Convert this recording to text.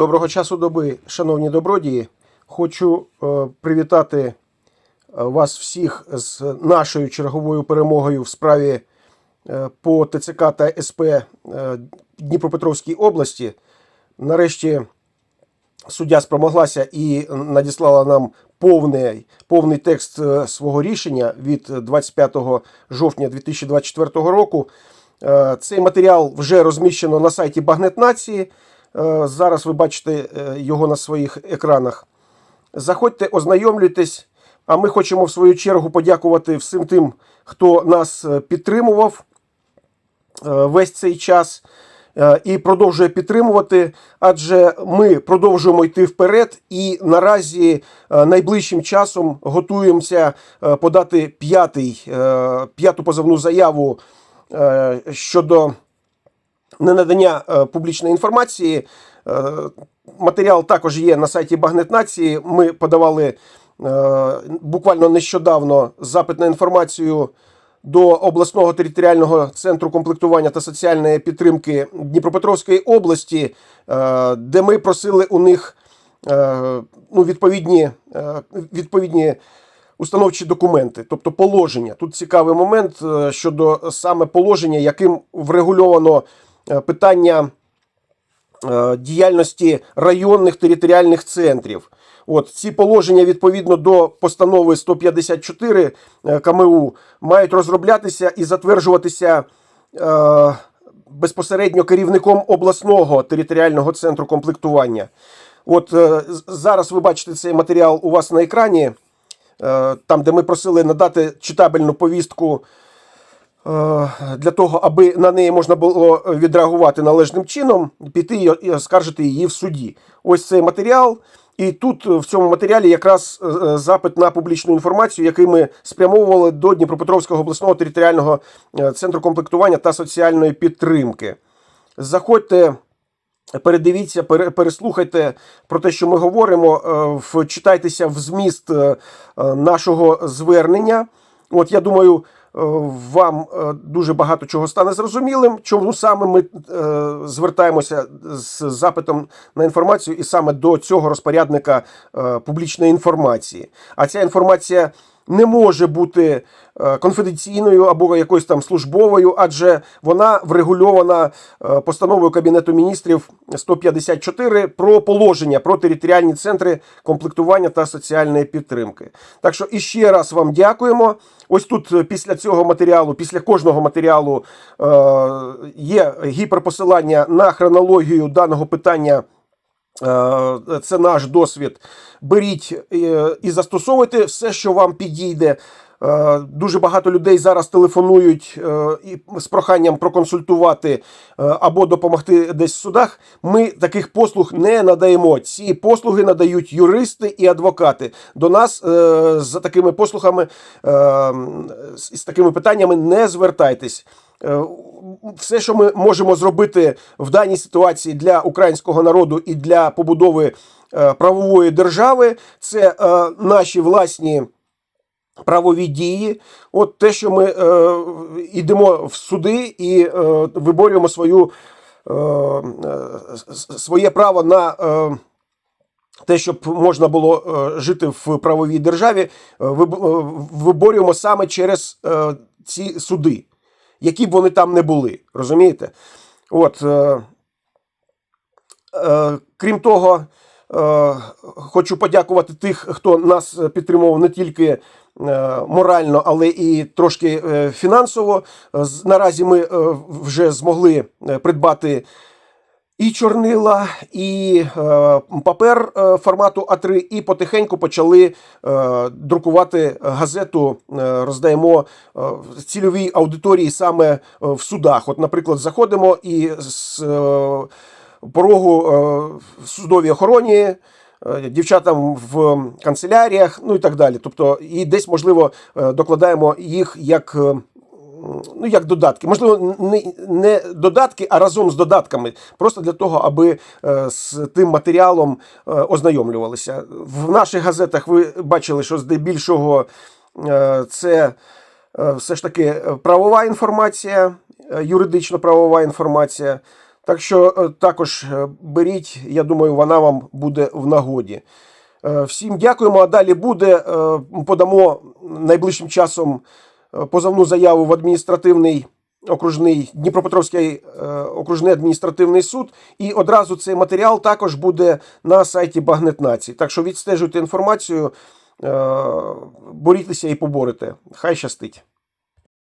Доброго часу доби, шановні добродії. Хочу е, привітати е, вас всіх з нашою черговою перемогою в справі е, по ТЦК та СП Дніпропетровській області. Нарешті суддя спромоглася і надіслала нам повний, повний текст свого рішення від 25 жовтня 2024 року. Цей матеріал вже розміщено на сайті Багнет Нації. Е, Зараз ви бачите е, його на своїх екранах. Заходьте, ознайомлюйтесь. А ми хочемо в свою чергу подякувати всім тим, хто нас е, підтримував весь цей час і продовжує підтримувати, адже ми продовжуємо йти вперед, і наразі найближчим часом готуємося подати п'ятий, п'яту позовну заяву щодо ненадання е, публічної інформації. Е, Матеріал також є на сайті Багнет Нації. Ми подавали е, буквально нещодавно запит на інформацію до обласного територіального центру комплектування та соціальної підтримки Дніпропетровської області, де ми просили у них ну, відповідні, відповідні установчі документи, тобто положення. Тут цікавий момент щодо саме положення, яким врегульовано питання е, діяльності районних територіальних центрів. От ці положення відповідно до постанови 154 е, КМУ мають розроблятися і затверджуватися е, безпосередньо керівником обласного територіального центру комплектування. От е, зараз ви бачите цей матеріал у вас на екрані, е, там, де ми просили надати читабельну повістку е, для того, аби на неї можна було відреагувати належним чином, піти і оскаржити її в суді. Ось цей матеріал. І тут е, в цьому матеріалі якраз е, е, запит на публічну інформацію, який ми спрямовували до Дніпропетровського обласного територіального е, центру комплектування та соціальної підтримки. Заходьте. Передивіться, переслухайте про те, що ми говоримо, е, вчитайтеся в зміст е, е, нашого звернення. От я думаю, е, вам е, дуже багато чого стане зрозумілим, чому саме ми е, звертаємося з запитом на інформацію і саме до цього розпорядника е, публічної інформації. А ця інформація не може бути е, конфіденційною або якоюсь там службовою, адже вона врегульована е, постановою Кабінету міністрів 154 про положення про територіальні центри комплектування та соціальної підтримки. Так що іще раз вам дякуємо. Ось тут е, після цього матеріалу, після кожного матеріалу є гіперпосилання на хронологію даного питання. Е, Це наш досвід. Беріть е, і застосовуйте все, що вам підійде. Е, Дуже багато людей зараз телефонують з проханням проконсультувати або допомогти десь в судах. Ми таких послуг не надаємо. Ці послуги надають юристи і адвокати. До нас за такими послугами, з такими питаннями не звертайтесь. Е, Все, що ми можемо зробити в даній ситуації для українського народу і для побудови е, правової держави, це е, наші власні правові дії. От те, що ми е, йдемо в суди і е, виборюємо свою, е, своє право на. Е, те, щоб можна було е, жити в правовій державі, е, виборюємо саме через е, ці суди, які б вони там не були. Розумієте? От, е, е, крім того, е, хочу подякувати тих, хто нас підтримував не тільки е, морально, але і трошки е, фінансово. Наразі ми е, вже змогли придбати і чорнила, і е, папер е, формату А3, і потихеньку почали е, друкувати газету. Е, роздаємо е, цільовій аудиторії саме е, в судах. От, наприклад, заходимо і з е, порогу е, судовій охороні. е, Дівчатам в канцеляріях, ну і так далі. Тобто, і десь, можливо, докладаємо їх як ну, як додатки. Можливо, не, не додатки, а разом з додатками. Просто для того, аби е, з тим матеріалом е, ознайомлювалися. В наших газетах ви бачили, що здебільшого е, це все ж таки правова інформація, юридично-правова інформація. Так що також беріть, я думаю, вона вам буде в нагоді. Всім дякуємо. А далі буде. Подамо найближчим часом позовну заяву в адміністративний окружний Дніпропетровський е, окружний адміністративний суд. І одразу цей матеріал також буде на сайті Багнет Нації. Так що відстежуйте інформацію, е, борітеся і поборете. Хай щастить.